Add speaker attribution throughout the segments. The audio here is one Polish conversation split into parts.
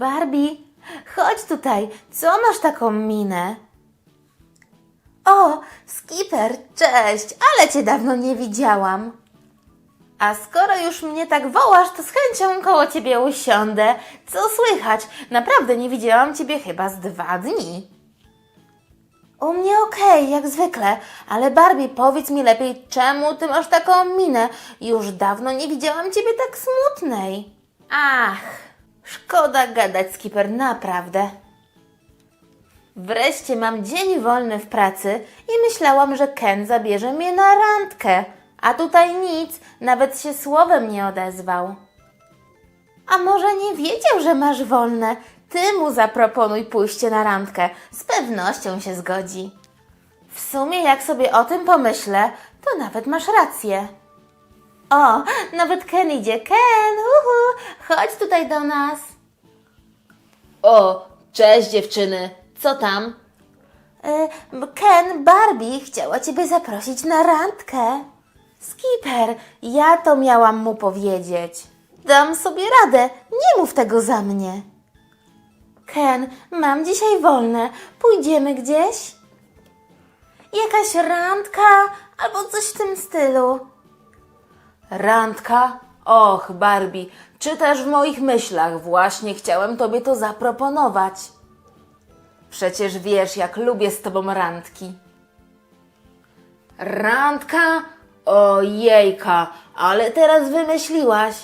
Speaker 1: Barbie, chodź tutaj. Co masz taką minę? O, Skipper, cześć, ale cię dawno nie widziałam. A skoro już mnie tak wołasz, to z chęcią koło ciebie usiądę. Co słychać? Naprawdę nie widziałam ciebie chyba z dwa dni. U mnie okej, jak zwykle, ale Barbie, powiedz mi lepiej, czemu ty masz taką minę? Już dawno nie widziałam ciebie tak smutnej. Ach, szkoda gadać, Skipper, naprawdę. Wreszcie mam dzień wolny w pracy i myślałam, że Ken zabierze mnie na randkę, a tutaj nic, nawet się słowem nie odezwał. A może nie wiedział, że masz wolne? Ty mu zaproponuj pójście na randkę. Z pewnością się zgodzi. W sumie, jak sobie o tym pomyślę, to nawet masz rację. O, nawet Ken idzie. Ken, uhu, chodź tutaj do nas.
Speaker 2: O, cześć dziewczyny, co tam?
Speaker 1: E, Ken, Barbie chciała Ciebie zaprosić na randkę. Skipper, ja to miałam mu powiedzieć. Dam sobie radę, nie mów tego za mnie. Ken, mam dzisiaj wolne, pójdziemy gdzieś? Jakaś randka albo coś w tym stylu.
Speaker 2: Randka? Och, Barbie, czytasz w moich myślach, właśnie chciałem tobie to zaproponować. Przecież wiesz, jak lubię z tobą randki. Randka? Ojejka, ale teraz wymyśliłaś.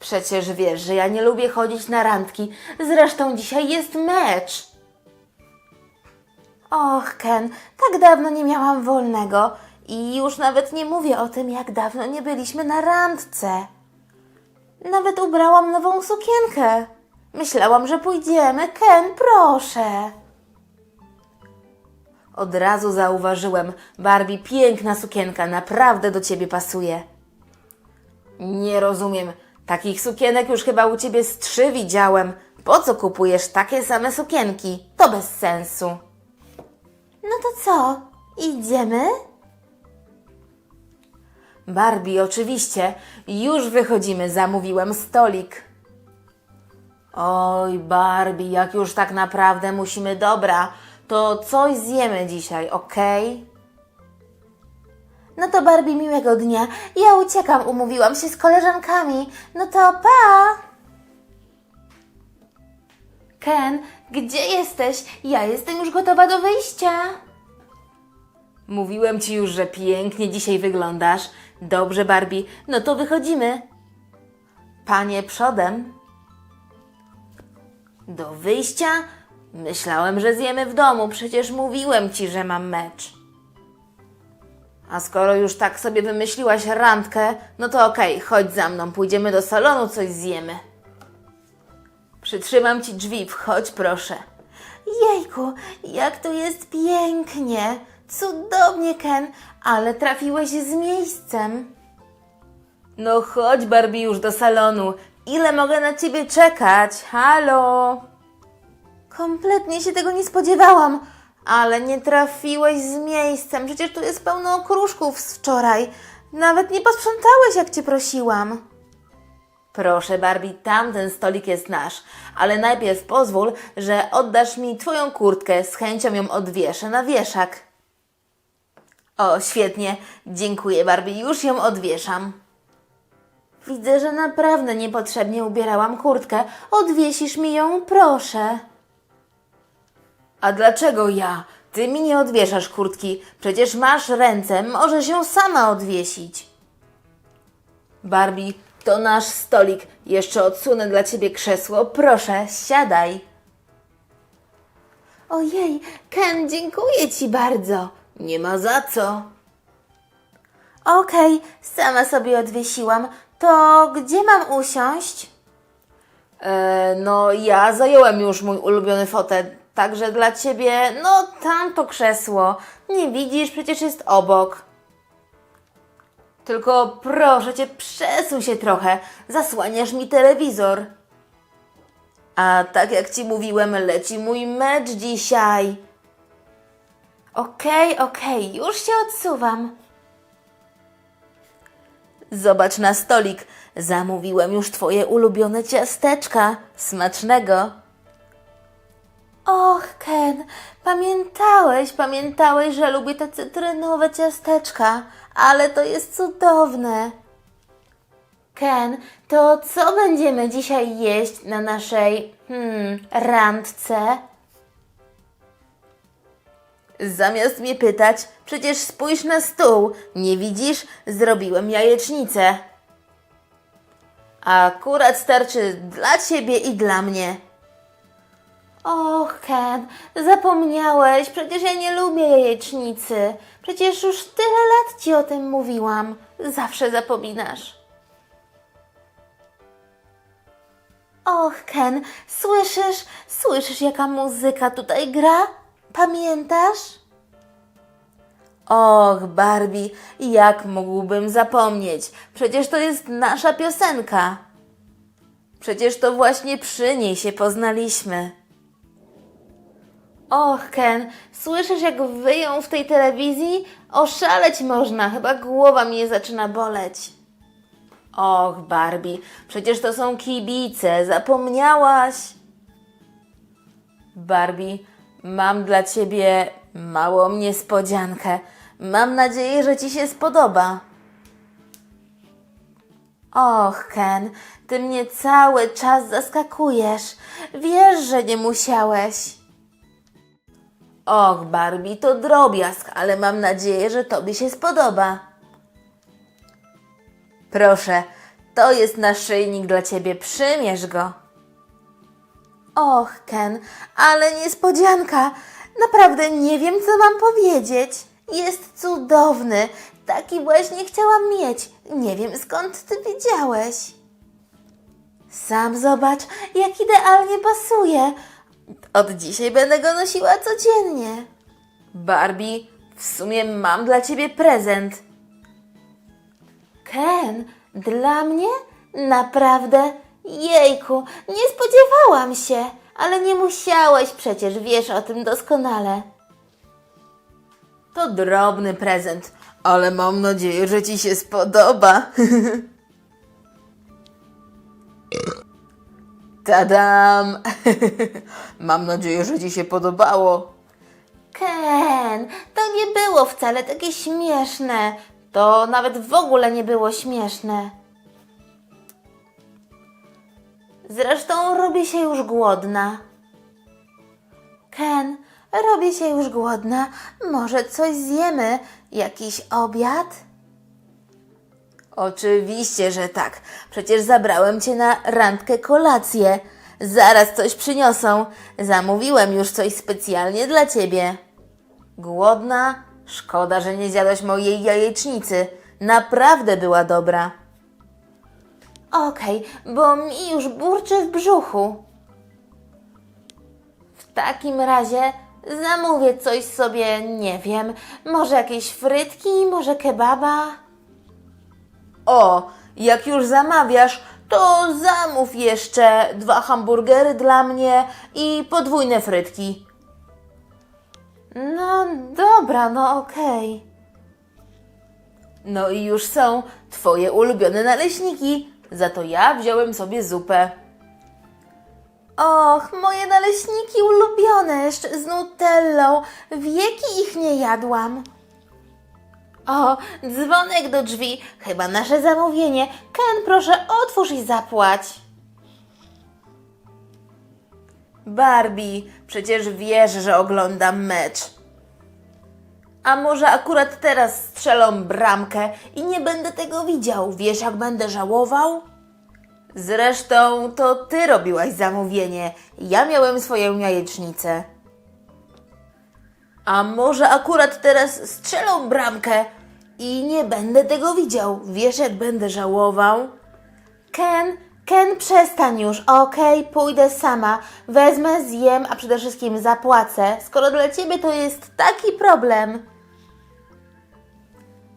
Speaker 2: Przecież wiesz, że ja nie lubię chodzić na randki. Zresztą dzisiaj jest mecz.
Speaker 1: Och, Ken, tak dawno nie miałam wolnego i już nawet nie mówię o tym, jak dawno nie byliśmy na randce. Nawet ubrałam nową sukienkę. Myślałam, że pójdziemy. Ken, proszę.
Speaker 2: Od razu zauważyłem, Barbie, piękna sukienka, naprawdę do ciebie pasuje. Nie rozumiem, takich sukienek już chyba u ciebie z trzy widziałem. Po co kupujesz takie same sukienki? To bez sensu.
Speaker 1: No to co? Idziemy?
Speaker 2: Barbie, oczywiście, już wychodzimy, zamówiłem stolik. Oj, Barbie, jak już tak naprawdę musimy, dobra, to coś zjemy dzisiaj, okej?
Speaker 1: No to Barbie, miłego dnia. Ja uciekam, umówiłam się z koleżankami. No to pa! Ken, gdzie jesteś? Ja jestem już gotowa do wyjścia.
Speaker 2: Mówiłem ci już, że pięknie dzisiaj wyglądasz. Dobrze, Barbie, no to wychodzimy. Panie przodem. Do wyjścia? Myślałem, że zjemy w domu, przecież mówiłem ci, że mam mecz. A skoro już tak sobie wymyśliłaś randkę, no to okej, chodź za mną, pójdziemy do salonu, coś zjemy. Przytrzymam ci drzwi, wchodź proszę.
Speaker 1: Jejku, jak tu jest pięknie! Cudownie, Ken, ale trafiłeś z miejscem.
Speaker 2: No chodź, Barbie, już do salonu. Ile mogę na ciebie czekać? Halo?
Speaker 1: Kompletnie się tego nie spodziewałam, ale nie trafiłeś z miejscem. Przecież tu jest pełno okruszków z wczoraj. Nawet nie posprzątałeś, jak cię prosiłam.
Speaker 2: Proszę, Barbie, tamten stolik jest nasz, ale najpierw pozwól, że oddasz mi twoją kurtkę, z chęcią ją odwieszę na wieszak. O, świetnie, dziękuję, Barbie, już ją odwieszam.
Speaker 1: Widzę, że naprawdę niepotrzebnie ubierałam kurtkę. Odwiesisz mi ją, proszę.
Speaker 2: A dlaczego ja? Ty mi nie odwieszasz kurtki, przecież masz ręce, możesz ją sama odwiesić. Barbie, to nasz stolik. Jeszcze odsunę dla ciebie krzesło. Proszę, siadaj.
Speaker 1: Ojej, Ken, dziękuję ci bardzo.
Speaker 2: Nie ma za co.
Speaker 1: Okej, sama sobie odwiesiłam. To gdzie mam usiąść?
Speaker 2: E, no, ja zająłem już mój ulubiony fotel, także dla ciebie, no, tamto krzesło. Nie widzisz, przecież jest obok. Tylko proszę cię, przesuń się trochę, zasłaniasz mi telewizor. A tak jak ci mówiłem, leci mój mecz dzisiaj.
Speaker 1: Okej, okej, już się odsuwam.
Speaker 2: Zobacz na stolik. Zamówiłem już twoje ulubione ciasteczka. Smacznego.
Speaker 1: Och, Ken, pamiętałeś, pamiętałeś, że lubię te cytrynowe ciasteczka, ale to jest cudowne. Ken, to co będziemy dzisiaj jeść na naszej, hmm, randce?
Speaker 2: Zamiast mnie pytać, przecież spójrz na stół. Nie widzisz? Zrobiłem jajecznicę. Akurat starczy dla ciebie i dla mnie.
Speaker 1: Och, Ken, zapomniałeś, przecież ja nie lubię jajecznicy. Przecież już tyle lat ci o tym mówiłam. Zawsze zapominasz. Och, Ken, słyszysz, słyszysz jaka muzyka tutaj gra? Pamiętasz?
Speaker 2: Och, Barbie, jak mógłbym zapomnieć? Przecież to jest nasza piosenka. Przecież to właśnie przy niej się poznaliśmy.
Speaker 1: Och, Ken, słyszysz jak wyją w tej telewizji? Oszaleć można, chyba głowa mnie zaczyna boleć.
Speaker 2: Och, Barbie, przecież to są kibice, zapomniałaś. Barbie, mam dla ciebie małą niespodziankę. Mam nadzieję, że ci się spodoba.
Speaker 1: Och, Ken, ty mnie cały czas zaskakujesz. Wiesz, że nie musiałeś.
Speaker 2: Och, Barbie, to drobiazg, ale mam nadzieję, że tobie się spodoba. Proszę, to jest naszyjnik dla ciebie, przymierz go.
Speaker 1: Och, Ken, ale niespodzianka. Naprawdę nie wiem, co mam powiedzieć. Jest cudowny. Taki właśnie chciałam mieć. Nie wiem, skąd ty wiedziałeś. Sam zobacz, jak idealnie pasuje. Od dzisiaj będę go nosiła codziennie.
Speaker 2: Barbie, w sumie mam dla ciebie prezent.
Speaker 1: Ken, dla mnie? Naprawdę? Jejku, nie spodziewałam się, ale nie musiałeś przecież, wiesz o tym doskonale.
Speaker 2: To drobny prezent, ale mam nadzieję, że ci się spodoba. Tadam! mam nadzieję, że ci się podobało.
Speaker 1: Ken, to nie było wcale takie śmieszne. To nawet w ogóle nie było śmieszne. Zresztą robię się już głodna. Ken, robię się już głodna. Może coś zjemy? Jakiś obiad?
Speaker 2: Oczywiście, że tak. Przecież zabrałem cię na randkę kolację. Zaraz coś przyniosą. Zamówiłem już coś specjalnie dla ciebie. Głodna? Szkoda, że nie zjadłaś mojej jajecznicy. Naprawdę była dobra.
Speaker 1: Okej, bo mi już burczy w brzuchu. W takim razie zamówię coś sobie, nie wiem, może jakieś frytki, może kebaba.
Speaker 2: O, jak już zamawiasz, to zamów jeszcze dwa hamburgery dla mnie i podwójne frytki.
Speaker 1: No dobra, no okej.
Speaker 2: No i już są twoje ulubione naleśniki. Za to ja wziąłem sobie zupę.
Speaker 1: Och, moje naleśniki ulubione, jeszcze z nutellą. Wieki ich nie jadłam. O, dzwonek do drzwi. Chyba nasze zamówienie. Ken, proszę, otwórz i zapłać.
Speaker 2: Barbie, przecież wiesz, że oglądam mecz. A może akurat teraz strzelą bramkę i nie będę tego widział? Wiesz, jak będę żałował? Zresztą to ty robiłaś zamówienie. Ja miałem swoją jajecznicę. A może akurat teraz strzelą bramkę i nie będę tego widział? Wiesz, jak będę żałował?
Speaker 1: Ken, Ken, przestań już, okej? Pójdę sama. Wezmę, zjem, a przede wszystkim zapłacę, skoro dla ciebie to jest taki problem.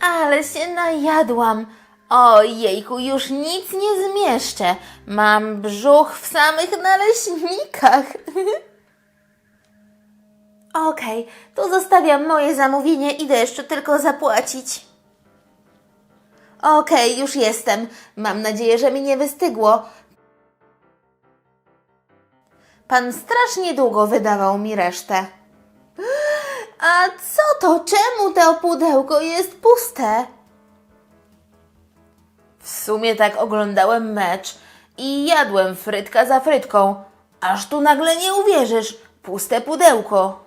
Speaker 1: Ale się najadłam. Ojejku, już nic nie zmieszczę. Mam brzuch w samych naleśnikach. Okej, tu zostawiam moje zamówienie, idę jeszcze tylko zapłacić. Okej, już jestem. Mam nadzieję, że mi nie wystygło. Pan strasznie długo wydawał mi resztę. A co to? Czemu to pudełko jest puste?
Speaker 2: W sumie tak oglądałem mecz i jadłem frytka za frytką. Aż tu nagle nie uwierzysz, puste pudełko.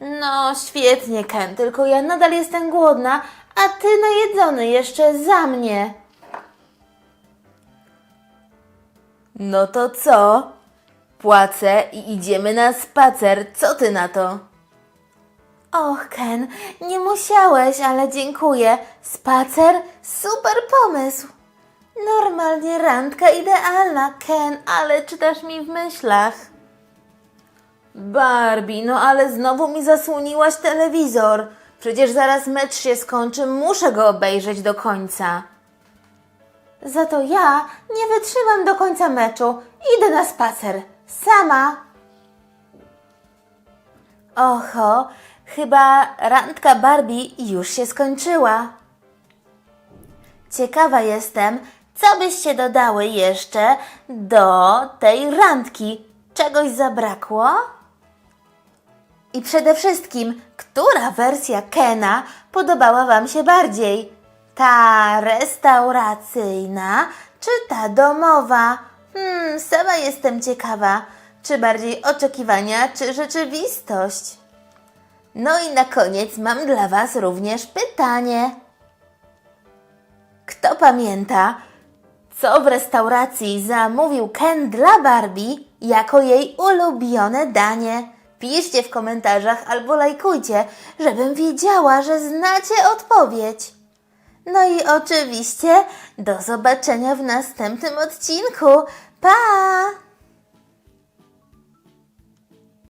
Speaker 1: No, świetnie, Ken, tylko ja nadal jestem głodna, a ty najedzony jeszcze za mnie.
Speaker 2: No to co? Płacę i idziemy na spacer. Co ty na to?
Speaker 1: Och, Ken, nie musiałeś, ale dziękuję. Spacer? Super pomysł. Normalnie randka idealna, Ken, ale czytasz mi w myślach.
Speaker 2: Barbie, no ale znowu mi zasłoniłaś telewizor. Przecież zaraz mecz się skończy, muszę go obejrzeć do końca.
Speaker 1: Za to ja nie wytrzymam do końca meczu. Idę na spacer. Sama. Oho, chyba randka Barbie już się skończyła. Ciekawa jestem, co byście dodały jeszcze do tej randki. Czegoś zabrakło? I przede wszystkim, która wersja Kena podobała Wam się bardziej? Ta restauracyjna czy ta domowa? Hmm, sama jestem ciekawa, czy bardziej oczekiwania, czy rzeczywistość. No i na koniec mam dla Was również pytanie. Kto pamięta, co w restauracji zamówił Ken dla Barbie jako jej ulubione danie? Piszcie w komentarzach albo lajkujcie, żebym wiedziała, że znacie odpowiedź. No i oczywiście do zobaczenia w następnym odcinku. Pa!